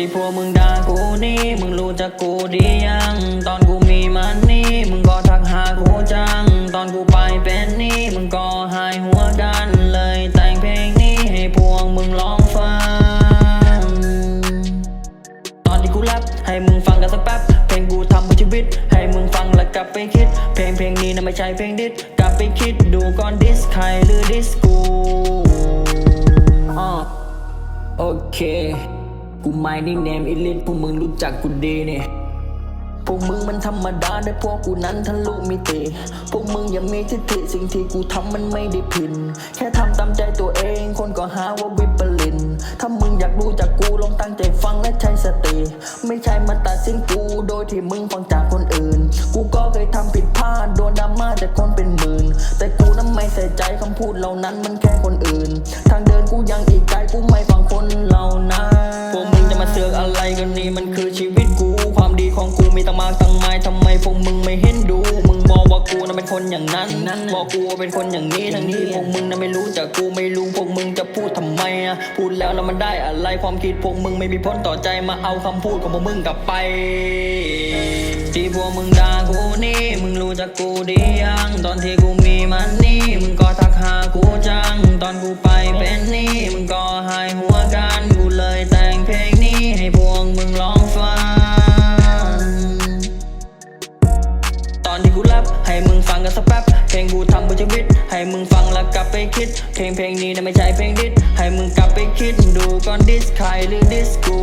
ที่พวกมึงด่ากูนี่มึงรู้จักกูดียัง ตอนกูมีมันนี่มึงก็ทักหากูจัง ตอนกูไปเป็นนี่มึงก็หายหัวกันเลยแต่งเพลงนี้ให้พวกมึงลองฟัง ตอนที่กูแรปให้มึงฟังกันสักแป๊บเพลงกูทำบนชีวิต ให้มึงฟังแล้วกลับไปคิด เพลงเพลงนี้นะไม่ใช่เพลงดิสกลับไปคิดดูก่อนดิสใครหรือดิสกูอ่าโอเค กูไม่ได้เนมอิลิทพวกมึงรู้จักกูดีเนี่ยพวกมึงมันธรรมดาแต่พวกกูนั้นทะลุมิติพวกมึงอย่ามีทิฏฐิสิ่งที่กูทำมันไม่ได้ผิดแค่ทำตามใจตัวเอง คนก็หาว่าวิปริตถ้ามึงอยากรู้จากกูลองตั้งใจฟังและใช้สติ ไม่ใช่มาตัดสินกูโดยที่มึงฟังจากคนอื่น กูก็เคยทำผิดพลาดโดนดราม่าจากคนเป็นหมื่น แต่กูนั้นไม่ใส่ใจคำพูดเหล่านั้นมันแค่คนอื่น ทางเดินกูยังอีกไกลกูไม่ฟัง ชีวิตกูความดีของกูมีตั้งมากตั้งไม้ทำไมพวกมึงไม่เห็นดู มึงบอกว่ากูนั้นเป็นคนอย่างนั้นบอกกูว่าเป็นคนอย่างนี้ทั้งที่พวกมึงนั้นไม่รู้จักกูไม่รู้พวกมึงจะพูดทำไมอะพูดแล้วแล้วมันได้อะไรความคิดพวกมึงไม่มีผลต่อใจมาเอาคำพูดของพวกมึงกลับไปที่พวกมึงด่ากูนี่มึงรู้จักกูดียังตอนที่กูมีมันนี่มึงก็ทักหากูจังตอนกูไปเป็นนี่ อนที่กูรับให้มึงฟังกันสักแป๊บ เพลงกูทำบนชีวิต ให้มึงฟังแล้วกลับไปคิด เพลงเพลงนี้นะไม่ใช่เพลงดิสให้มึงกลับไปคิด ดูก่อนดิสใครหรือดิสกู